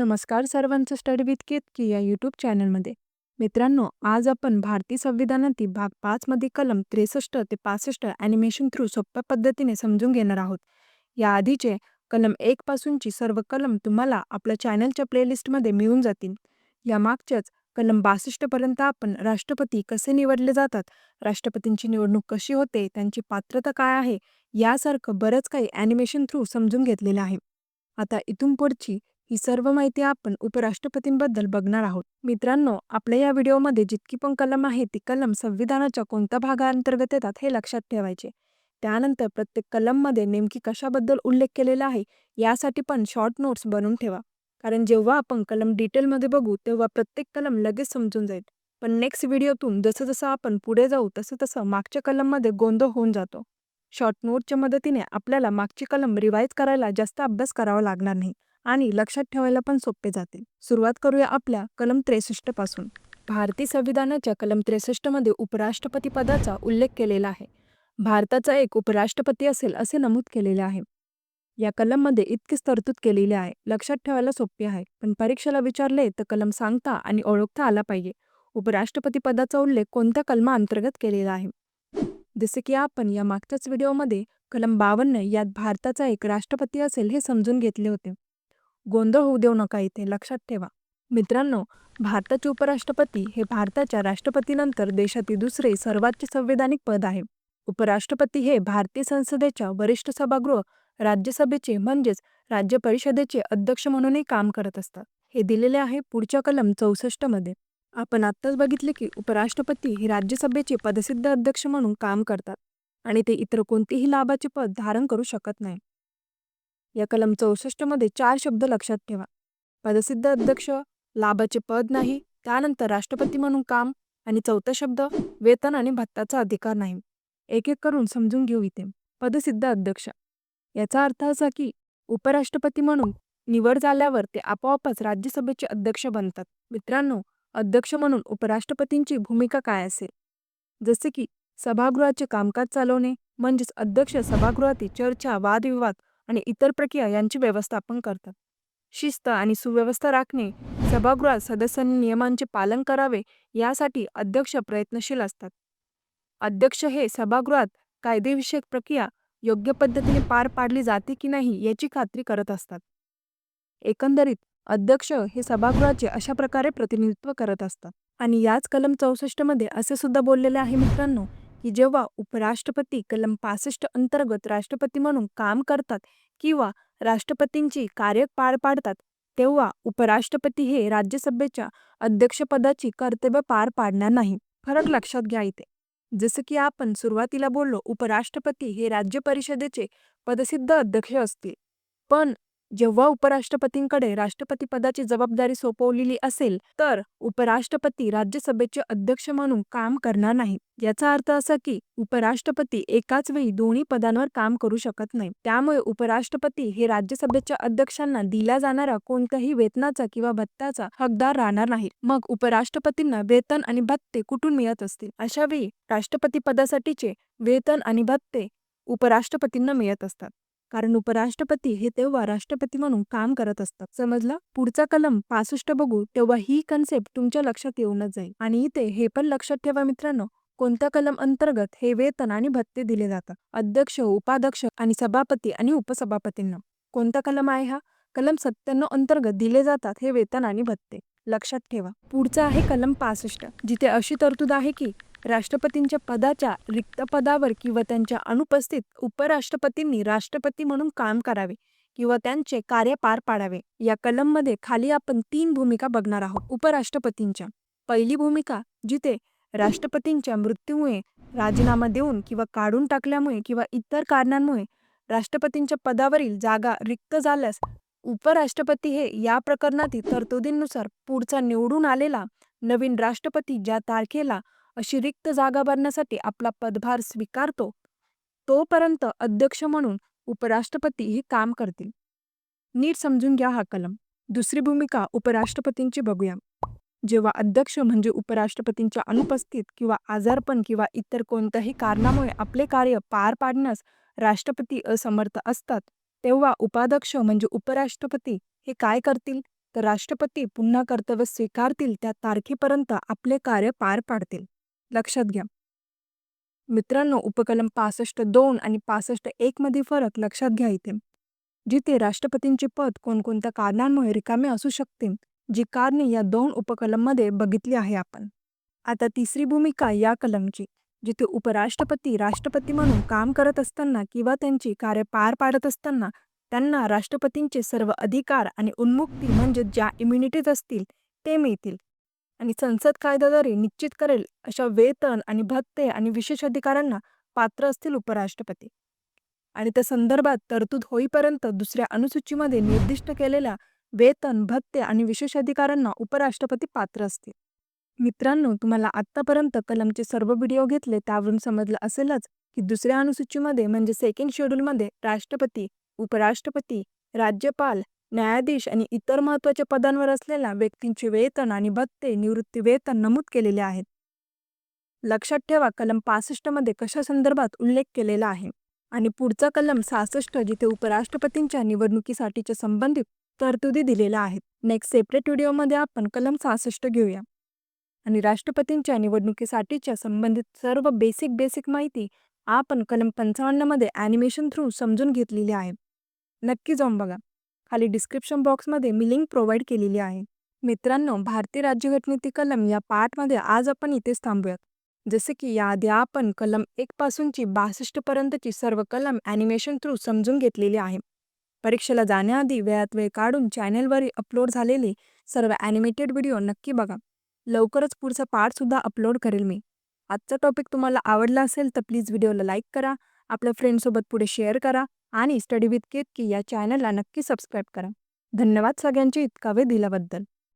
नमस्कार सर्वांचं study with Ketaki या यूट्यूब चॅनलमध्ये. मित्रांनो आज आपण भारतीय संविधानातील भाग पाच मध्ये कलम त्रेसष्ट ते पासष्ट ॲनिमेशन थ्रू सोप्या पद्धतीने समजून घेणार आहोत. या आधीचे कलम एक पासूनची सर्व कलम तुम्हाला आपल्या चॅनलच्या प्लेलिस्टमध्ये मिळून जातील. या मागच्याच कलम बासष्टपर्यंत आपण राष्ट्रपती कसे निवडले जातात राष्ट्रपतींची निवडणूक कशी होते त्यांची पात्रता काय आहे यासारखं बरंच काही ॲनिमेशन थ्रू समजून घेतलेलं आहे. आता इथून पुढची ही सर्व माहिती आपण उपराष्ट्रपतींबद्दल बघणार आहोत. मित्रांनो आपल्या या व्हिडिओमध्ये जितकी पण कलम आहे ती कलम संविधानाच्या कोणत्या भागाअंतर्गत येतात हे लक्षात ठेवायचे. त्यानंतर प्रत्येक कलममध्ये नेमकी कशाबद्दल उल्लेख केलेला आहे यासाठी पण शॉर्ट नोट्स बनवून ठेवा. कारण जेव्हा आपण कलम डिटेलमध्ये बघू तेव्हा प्रत्येक कलम लगेच समजून जाईल. पण नेक्स्ट व्हिडिओतून जसं जसं आपण पुढे जाऊ तसं तसं मागच्या कलममध्ये गोंधळ होऊन जातो. शॉर्ट नोटच्या मदतीने आपल्याला मागची कलम रिवाईज करायला जास्त अभ्यास करावा लागणार नाही. आणि लक्षात ठेवायला पण सोपे जाते. सुरुवात करूया आपल्या कलम त्रेसष्टपासून. भारतीय संविधानाच्या कलम त्रेसष्टमध्ये उपराष्ट्रपती पदाचा उल्लेख केलेला आहे. भारताचा एक उपराष्ट्रपती असेल असे नमूद केलेले आहे. या कलममध्ये इतकीच तरतूद केलेली आहे. लक्षात ठेवायला सोपे आहे. पण परीक्षेला विचारले तर कलम सांगता आणि ओळखता आला पाहिजे. उपराष्ट्रपती पदाचा उल्लेख कोणत्या कलमा अंतर्गत केलेला आहे? जसे की आपण या मागच्याच व्हिडिओमध्ये कलम बावन्न यात भारताचा एक राष्ट्रपती असेल हे समजून घेतले होते. गोंधळ होऊ देऊ नका इथे लक्षात ठेवा. मित्रांनो भारताचे उपराष्ट्रपती हे भारताच्या राष्ट्रपतीनंतर देशातील दुसरे सर्वोच्च संवैधानिक पद आहे. उपराष्ट्रपती हे भारतीय संसदेच्या वरिष्ठ सभागृह राज्यसभेचे म्हणजेच राज्य परिषदेचे अध्यक्ष म्हणूनही काम करत असतात. हे दिलेले आहे पुढच्या कलम चौसष्टमध्ये. आपण आत्ताच बघितले की उपराष्ट्रपती हे राज्यसभेचे पदसिद्ध अध्यक्ष म्हणून काम करतात आणि ते इतर कोणतेही लाभाचे पद धारण करू शकत नाही. या कलम चौसष्टमध्ये चार शब्द लक्षात ठेवा. पदसिद्ध अध्यक्ष लाभाचे पद नाही त्यानंतर राष्ट्रपती म्हणून काम आणि चौथा शब्द वेतन आणि भत्ताचा अधिकार नाही. एक एक करून समजून घेऊ इथे. पदसिद्ध अध्यक्ष. याचा अर्थ असा की उपराष्ट्रपती म्हणून निवड झाल्यावर ते आपोआपच राज्यसभेचे अध्यक्ष बनतात. मित्रांनो अध्यक्ष म्हणून उपराष्ट्रपतींची भूमिका काय असेल? जसे की सभागृहाचे कामकाज चालवणे म्हणजेच अध्यक्ष सभागृहातील चर्चा वादविवाद आणि इतर प्रक्रिया यांची व्यवस्थापन करतात. शिस्त आणि सुव्यवस्था राखणे सभागृहात सदस्यांनी नियमांचे पालन करावे यासाठी अध्यक्ष प्रयत्नशील असतात. अध्यक्ष हे सभागृहात कायदेविषयक प्रक्रिया योग्य पद्धतीने पार पाडली जाते की नाही याची खात्री करत असतात. एकंदरीत अध्यक्ष हे सभागृहाचे अशा प्रकारे प्रतिनिधित्व करत असतात. आणि याच कलम चौसष्टमध्ये असे सुद्धा बोललेले आहे मित्रांनो की जेव्हा उपराष्ट्रपती कलम पासष्ट अंतर्गत राष्ट्रपती म्हणून काम करतात किंवा राष्ट्रपतींची कार्य पार पाडतात तेव्हा उपराष्ट्रपती हे राज्यसभेच्या अध्यक्षपदाची कर्तव्य पार पाडणार नाही. फरक लक्षात घ्या इथे. जसं की आपण सुरुवातीला बोललो उपराष्ट्रपती हे राज्य परिषदेचे पदसिद्ध अध्यक्ष असतील. पण जेव्हा उपराष्ट्रपतींकडे राष्ट्रपती पदाची जबाबदारी सोपवलेली असेल तर उपराष्ट्रपती राज्यसभेचे अध्यक्ष म्हणून काम करणार नाहीत. याचा अर्थ असा की उपराष्ट्रपती एकाच वेळी दोन्ही पदांवर काम करू शकत नाही. त्यामुळे उपराष्ट्रपती हे राज्यसभेच्या अध्यक्षांना दिला जाणारा कोणत्याही वेतनाचा किंवा भत्त्याचा हकदार राहणार नाही मग उपराष्ट्रपतींना वेतन आणि भत्ते कुठून मिळत असतील? अशा वेळी राष्ट्रपती पदासाठीचे वेतन आणि भत्ते उपराष्ट्रपतींना मिळत असतात. कारण उपराष्ट्रपती हे तेव्हा राष्ट्रपती म्हणून काम करत असतात. समजलं? पुढचा कलम पासष्ट बघू तेव्हा ही कन्सेप्ट तुमच्या लक्षात येऊनच जाईल. आणि इथे हे पण लक्षात ठेवा मित्रांनो कोणत्या कलम अंतर्गत हे वेतन आणि भत्ते दिले जातात? अध्यक्ष उपाध्यक्ष आणि सभापती आणि उपसभापतींना. कोणता कलम आहे हा? कलम सत्त्याण्णव अंतर्गत दिले जातात हे वेतन आणि भत्ते. लक्षात ठेवा. पुढचा आहे कलम पासष्ट जिथे अशी तरतूद आहे की राष्ट्रपतींच्या पदाच्या रिक्त पदावर किंवा त्यांच्या अनुपस्थित उपराष्ट्रपतींनी राष्ट्रपती म्हणून काम करावे किंवा त्यांचे कार्य पार पाडावे. या कलममध्ये खाली आपण तीन भूमिका बघणार आहोत. उपराष्ट्रपतींच्या. पहिली भूमिका जिथे राष्ट्रपतींच्या मृत्यूमुळे राजीनामा देऊन किंवा काढून टाकल्यामुळे किंवा इतर कारणांमुळे राष्ट्रपतींच्या पदावरील जागा रिक्त झाल्यास उपराष्ट्रपती हे या प्रकरणातील तरतुदींनुसार पुढचा निवडून आलेला नवीन राष्ट्रपती ज्या तारखेला अशी रिक्त जागा भरण्यासाठी आपला पदभार स्वीकारतो तोपर्यंत अध्यक्ष म्हणून उपराष्ट्रपती हे काम करतील. नीट समजून घ्या हा कलम. दुसरी भूमिका उपराष्ट्रपतींची बघूया. जेव्हा अध्यक्ष म्हणजे उपराष्ट्रपतींच्या अनुपस्थित किंवा आजारपण किंवा इतर कोणत्याही कारणामुळे आपले कार्य पार पाडण्यास राष्ट्रपती असमर्थ असतात तेव्हा उपाध्यक्ष म्हणजे उपराष्ट्रपती हे काय करतील? तर राष्ट्रपती पुन्हा कर्तव्य स्वीकारतील त्या तारखेपर्यंत आपले कार्य पार पाडतील. लक्षात घ्या. मित्रांनो उपकलम पासष्ट दोन आणि पासष्ट एक मध्ये फरक लक्षात घ्या इथे. जिथे राष्ट्रपतींचे पद कोणकोणत्या कारणांमुळे रिकामे असू शकते जी कारणे या दोन उपकलममध्ये बघितली आहे आपण. आता तिसरी भूमिका या कलमची जिथे उपराष्ट्रपती राष्ट्रपती म्हणून काम करत असताना किंवा त्यांची कार्य पार पाडत असताना त्यांना राष्ट्रपतींचे सर्व अधिकार आणि उन्मुक्ती म्हणजे ज्या इम्युनिटीज असतील ते मिळतील. आणि संसद कायद्याद्वारे निश्चित करेल अशा वेतन आणि भत्ते आणि विशेष अधिकारांना पात्र असतील उपराष्ट्रपती. आणि त्या संदर्भात तरतूद होईपर्यंत दुसऱ्या अनुसूचीमध्ये निर्दिष्ट केलेल्या वेतन भत्ते आणि विशेष अधिकारांना उपराष्ट्रपती पात्र असतील. मित्रांनो तुम्हाला आत्तापर्यंत कलमचे सर्व व्हिडिओ घेतले त्यावरून समजलं असेलच की दुसऱ्या अनुसूचीमध्ये म्हणजे सेकंड शेड्यूलमध्ये राष्ट्रपती उपराष्ट्रपती राज्यपाल न्यायाधीश आणि इतर महत्त्वाच्या पदांवर असलेल्या व्यक्तींचे वेतन आणि भत्ते निवृत्ती वेतन नमूद केलेले आहेत. लक्षात ठेवा कलम पासष्टमध्ये कशा संदर्भात उल्लेख केलेला आहे आणि पुढचा कलम सहासष्ट जिथे उपराष्ट्रपतींच्या निवडणुकीसाठीच्या संबंधित तरतुदी दिलेल्या आहेत. नेक्स्ट सेपरेट व्हिडिओमध्ये आपण कलम सहासष्ट घेऊया. आणि राष्ट्रपतींच्या निवडणुकीसाठीच्या संबंधित सर्व बेसिक बेसिक माहिती आपण कलम पंचावन्नमध्ये ॲनिमेशन थ्रू समजून घेतलेली आहे. नक्की जाऊन बघा. खाली डिस्क्रिप्शन बॉक्समध्ये मी लिंक प्रोव्हाइड केलेली आहे. मित्रांनो भारतीय राज्यघटनेतील कलम या पार्टमध्ये आज आपण इथेच थांबूयात. जसे की याआधी आपण कलम एक पासूनची बासष्टपर्यंतची सर्व कलम ॲनिमेशन थ्रू समजून घेतलेली आहे. परीक्षेला जाण्याआधी वेळात वेळ काढून चॅनेलवर अपलोड झालेले सर्व ॲनिमेटेड व्हिडिओ नक्की बघा. लवकरच पुढचा पार्टसुद्धा अपलोड करेल मी. आजचा टॉपिक तुम्हाला आवडला असेल तर प्लीज व्हिडिओला लाईक करा. आपल्या फ्रेंडसोबत पुढे शेअर करा. आणि स्टडी विथ केतकी या चॅनलला नक्की सबस्क्राईब करा. धन्यवाद सगळ्यांची इतका वेळ दिल्याबद्दल.